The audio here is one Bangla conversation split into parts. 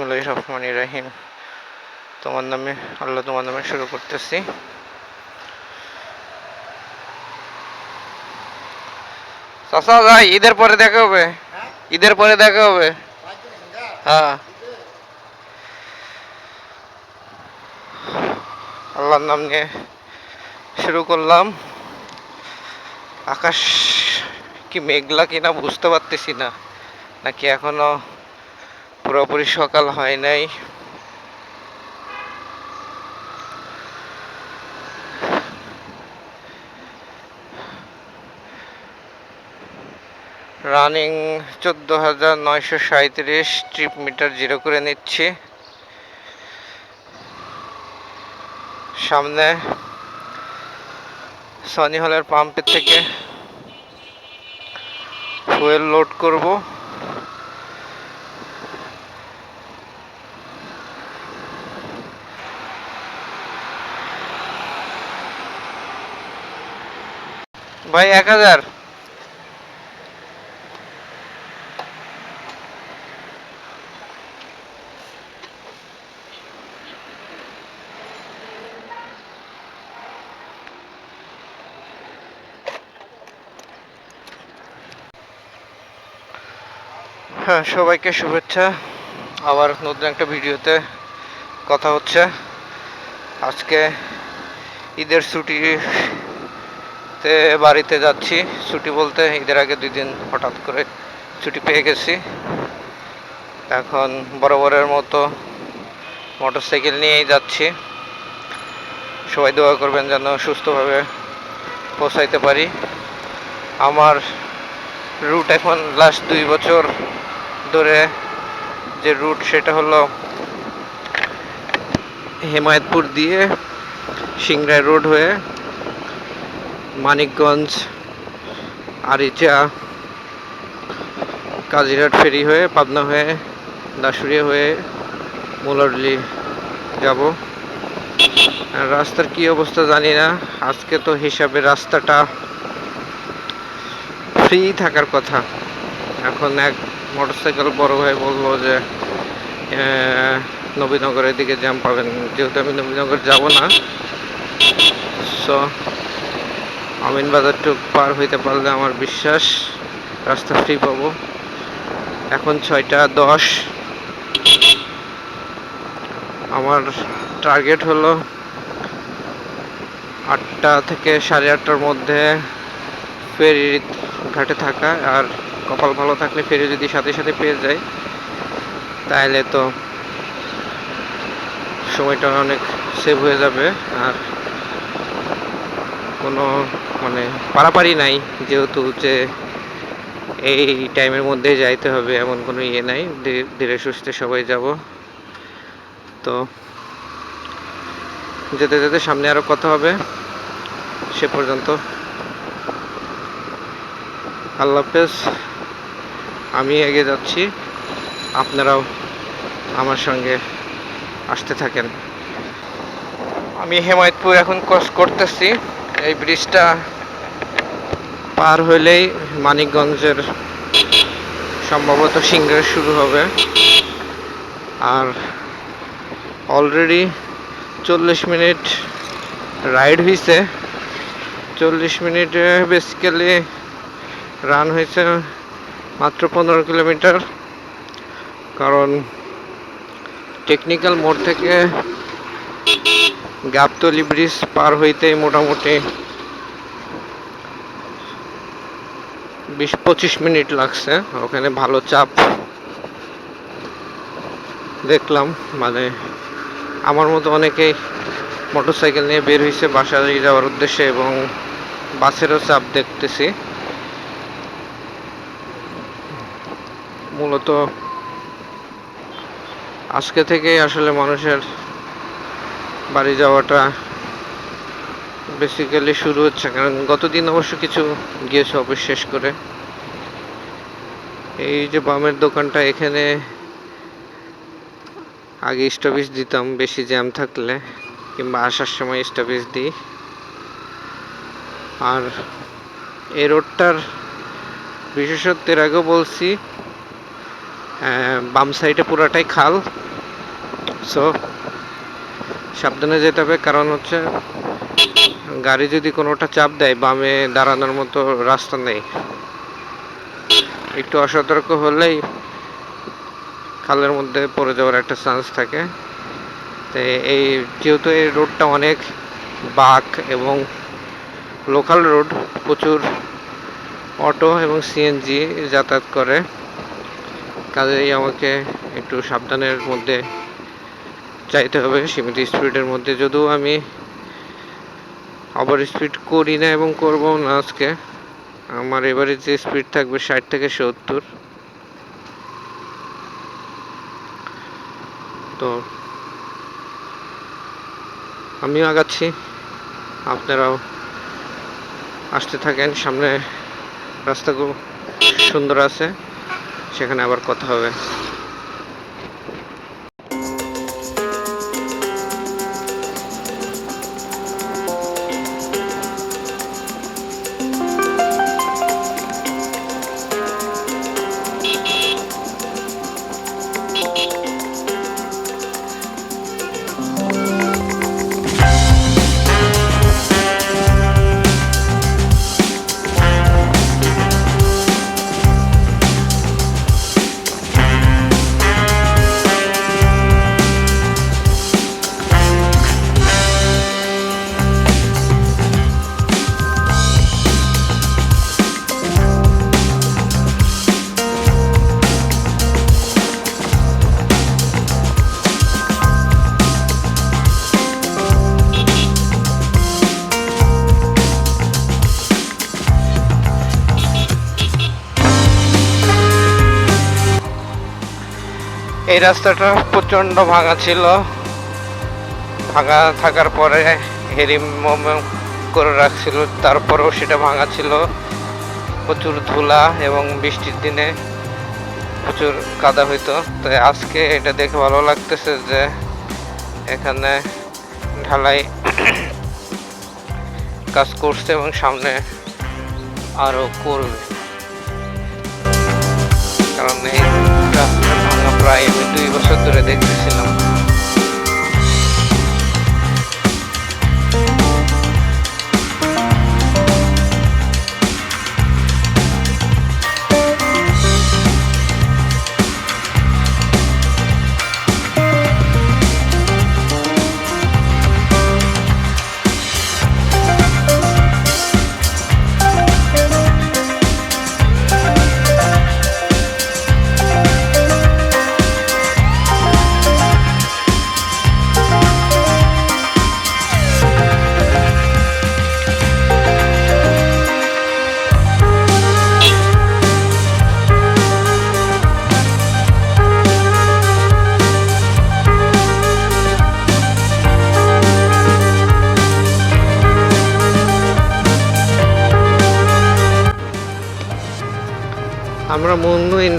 বিসমুল্লাহ রহমান রাহিম। তোমার নামে আল্লাহ তোমার নামে শুরু করতেছি। চাচা যাই ঈদের পরে দেখা হবে। ঈদের পরে দেখা হবে। হ্যাঁ। আল্লাহর নাম নিয়ে শুরু করলাম। আকাশ কি মেঘলা কিনা বুঝতে পারতেছি না। নাকি এখনও পুরোপুরি সকাল হয় নাই। রানিং চোদ্দ হাজার নয়শো সাঁত্রিশ ট্রিপ মিটার জিরো করে নিচ্ছি। সামনে সনি হলের পাম্পের থেকে ফুয়েল লোড করব। ভাই এক হাজার। হ্যাঁ সবাইকে শুভেচ্ছা। আবার নতুন একটা ভিডিওতে কথা হচ্ছে। আজকে ঈদের ছুটিতে বাড়িতে যাচ্ছি ছুটি বলতে, ঈদের আগে দুই দিন হঠাৎ করে ছুটি পেয়ে গেছি। এখন বরাবরের মতো মোটর সাইকেল নিয়েই যাচ্ছি। সবাই দোয়া করবেন যেন সুস্থভাবে পৌঁছাইতে পারি। আমার রুট এখন লাস্ট দুই বছর ধরে যে রুট সেটা হলো হেমায়তপুর দিয়ে সিংড়াই রোড হয়ে মানিকগঞ্জ, আরিচা, কাজিরহাট ফেরি হয়ে, পাবনা হয়ে দাসুরিয়া হয়ে, মোলারলি যাব। রাস্তার কি অবস্থা জানি না। আজকে তো হিসাবে রাস্তাটা ফ্রি থাকার কথা। এখন এক মোটরসাইকেল বড় ভাই বলল যে নবীনগরের দিকে জ্যাম পাবেন। যেহেতু আমি নবীনগর যাব না সো আমিন বাজারটুক পার হইতে পারলে আমার বিশ্বাস, রাস্তা ফ্রি পাবো। এখন ছয়টা দশ। আমার টার্গেট হলো আটটা থেকে সাড়ে আটটার মধ্যে ফেরি ঘাটে থাকা, আর কপাল ভালো থাকলে ফেরি যদি সাথে সাথে পেয়ে যায় তাহলে তো সময়টা অনেক সেভ হয়ে যাবে। আর কোনো মানে পারাপারি নাই, যেহেতু যে এই টাইমের মধ্যে যাইতে হবে এমন কোনো ইয়ে নাই, ধীরে- সুস্থে সবাই যাব। তো যেতে যেতে সামনে আরও কথা হবে, সে পর্যন্ত। আল্লাহ হাফেজ, আমি এগিয়ে যাচ্ছি, আপনারাও আমার সঙ্গে আসতে থাকেন। আমি হেমায়তপুর এখন ক্রস করতেছি। এই ব্রিজটা পার হইলেই মানিকগঞ্জের সম্ভবত সিংহের শুরু হবে। আর অলরেডি চল্লিশ মিনিট রাইড হয়েছে চল্লিশ মিনিটে বেসিক্যালি রান হয়েছে মাত্র পনেরো কিলোমিটার। কারণ টেকনিক্যাল মোড় থেকে গাবতলি ব্রিজ পার হইতেই মোটামুটি বিশ পঁচিশ মিনিট লাগছে। ওখানে ভালো চাপ দেখলাম। মানে আমার মতো অনেকেই মোটরসাইকেল নিয়ে বের হয়েছে বাসায় যাওয়ার উদ্দেশ্যে এবং বাসেরও চাপ দেখতেছি। মূলত আজকে থেকেই আসলে মানুষের বাড়ি যাওয়াটা বেসিক্যালি শুরু হচ্ছে, কারণ গতদিন অবশ্য কিছু গিয়েছে অফিস শেষ করে। এই যে বামের দোকানটা, এখানে আগে স্টপেজ দিতাম, বেশি জ্যাম থাকলে, কিংবা আসার সময় স্টপেজ দিই। আর এই রোডটার বিশেষত্ব এর আগেও বলছি বাম সাইডে পুরাটাই খাল। সো সাবধানে যেতে হবে, কারণ হচ্ছে গাড়ি যদি কোনোটা চাপ দেয়, বামে দাঁড়ানোর মতো রাস্তা নেই। একটু অসতর্ক হলেই খালের মধ্যে পড়ে যাওয়ার একটা চান্স থাকে। তো এই, যেহেতু এই রোডটা অনেক বাঁক এবং লোকাল রোড প্রচুর অটো এবং সিএনজি যাতায়াত করে, কাজেই আমাকে একটু সাবধানের মধ্যে চাইতে হবে সীমিত স্পিডের মধ্যে। যদিও আমি ওভার স্পিড করি না এবং করব না আজকে। আমার এবারে যে স্পিড থাকবে ষাট থেকে সত্তর। তো আমিও আগাচ্ছি। আপনারাও আসতে থাকেন। সামনে রাস্তাগুলো সুন্দর আছে। সেখানে আবার কথা হবে। এই রাস্তাটা প্রচণ্ড ভাঙা ছিল। ভাঙা থাকার পরে হেরিম করে রাখছিল, তারপরেও সেটা ভাঙা ছিল। প্রচুর ধুলা এবং বৃষ্টির দিনে প্রচুর কাদা হইতো। তাই আজকে এটা দেখে ভালো লাগতেছে যে এখানে ঢালাই কাজ করছে এবং সামনে আরও করবে। কারণ এই ভাঙা প্রায় দুই বছর ধরে দেখতেছিলাম।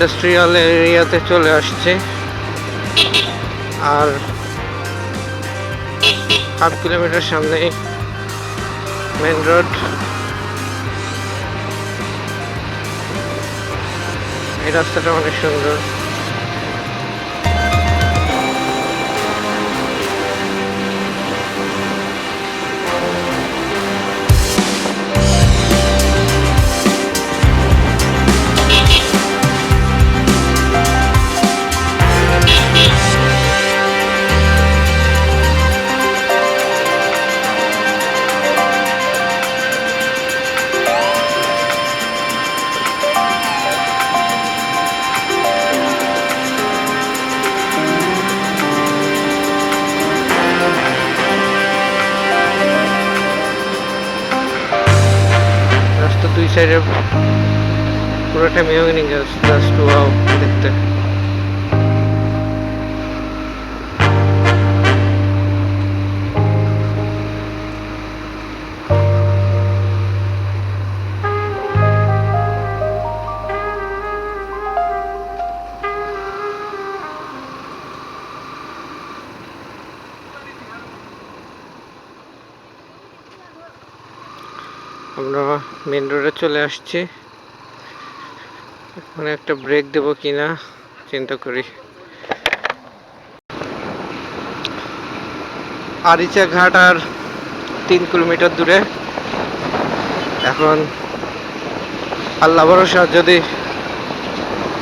ইন্ডাস্ট্রিয়াল এরিয়াতে চলে আসছে। আর হাফ কিলোমিটার সামনে মেন রোড এই রাস্তাটা অনেক সুন্দর। মেন রোডে চলে আসছি। ওখানে একটা ব্রেক দেবো কিনা, চিন্তা করি। আরিচা ঘাট আর তিন কিলোমিটার দূরে। এখন আল্লাহ ভরসা, যদি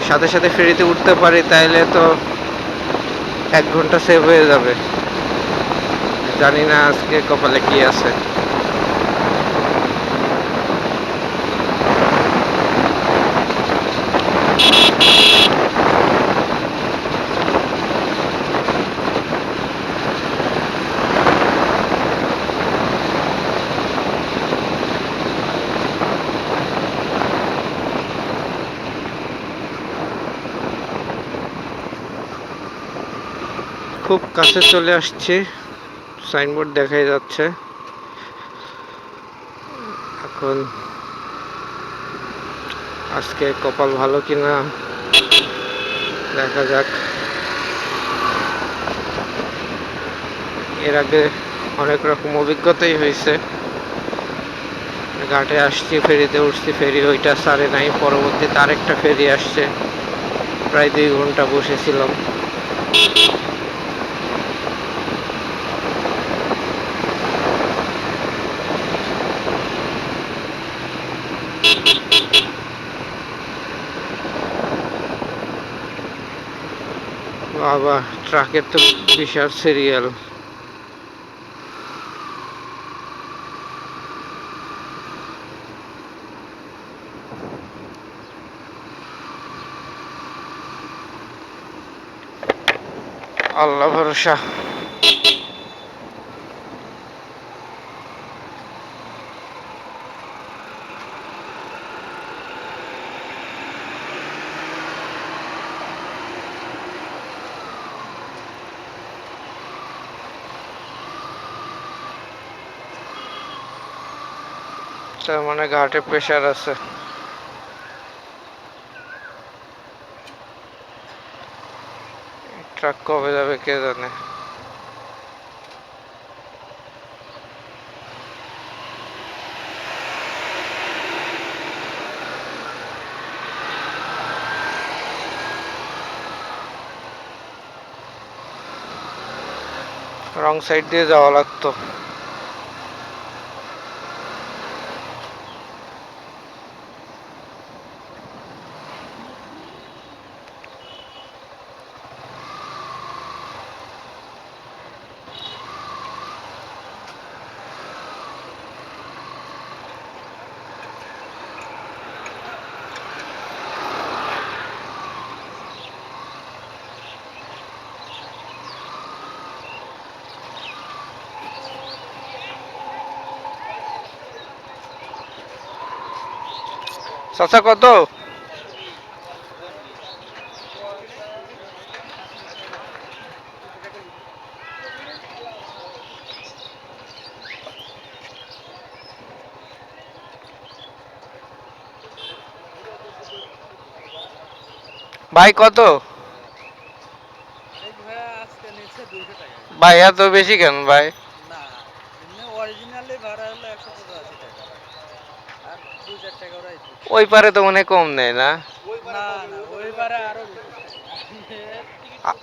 সাথে সাথে ফেরিতে উঠতে পারি তাহলে তো এক ঘণ্টা সেভ হয়ে যাবে। জানি না আজকে কপালে কি আছে। খুব কাছে চলে আসছি। সাইনবোর্ড দেখাই যাচ্ছে। এখন আজকে কপাল ভালো কিনা দেখা যাক। এর আগে অনেক রকম অভিজ্ঞতাই হয়েছে। ঘাটে আসছি, ফেরিতে উঠছি, ফেরি ওইটা সারে নাই, পরবর্তীতে আরেকটা ফেরি আসছে। প্রায় দুই ঘণ্টা বসেছিলাম। বাবা ট্রাকের তো বিশাল সিরিয়াল আল্লাহ ভরসা। তার মানে ঘাটে প্রেশার আছে। ট্রাক কবে যাবে কে জানে? রং সাইড দিয়ে যাওয়া লাগতো। চাচা কত? ভাই কত? ভাই এত বেশি কেন ভাই না এমনি অরিজিনালি ভাড়া হলো একশো পঁচাশি টাকা আর দুই চার টাকা ওরাই দিচ্ছে। ওই পারে তো মনে কম নেয় না?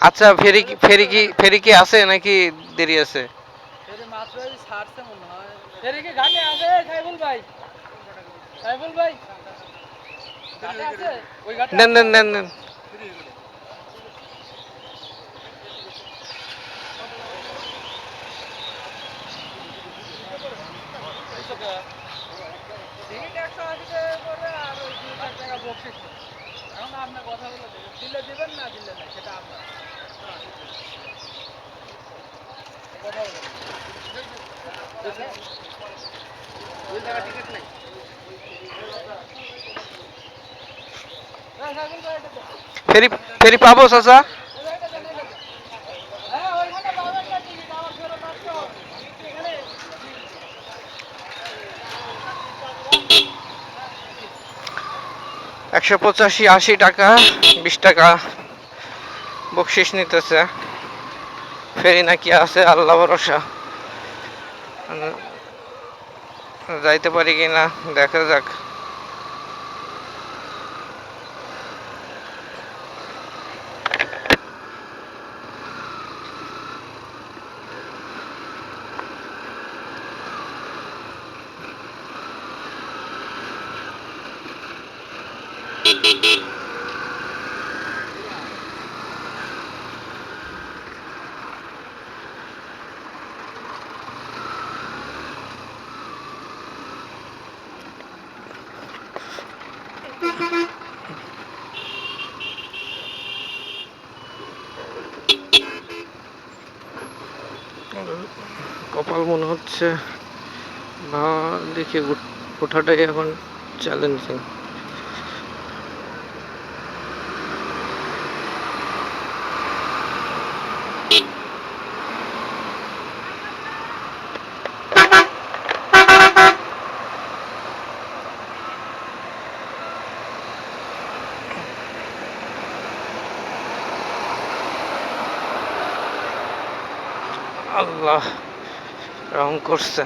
আচ্ছা ফেরি কি ফেরি কি ফেরি কি আছে নাকি দেরি আছে? নেন নেন এই ছাড়ছে মনে হয় ফেরি কি ঘাটে আছে সাইফুল ভাই সাইফুল ভাই ঘাটে আছে ওই ঘাটে নেন নেন নেন নেন টিকিট একশো আশি টাকা করে আর ওই দুই টাকা বকশিস এখন আপনার কথাগুলো দিলে দিবেন না দিলে না সেটা আপনার ফেরি ফেরি পাবো, চাচা হ্যাঁ ওইখানে পাবেন না টিকিট আমার ফেরত আসতে হবে এখানে একশো পঁচাশি, আশি টাকা, বিশ টাকা বকশিস নিতেছে। ফেরি নাকি আছে, আল্লাহ ভরসা। যাইতে পারি কিনা, দেখা যাক। কপাল মনে হচ্ছে বা দেখি ওঠাটাই এখন চ্যালেঞ্জিং আল্লাহ রং করছে।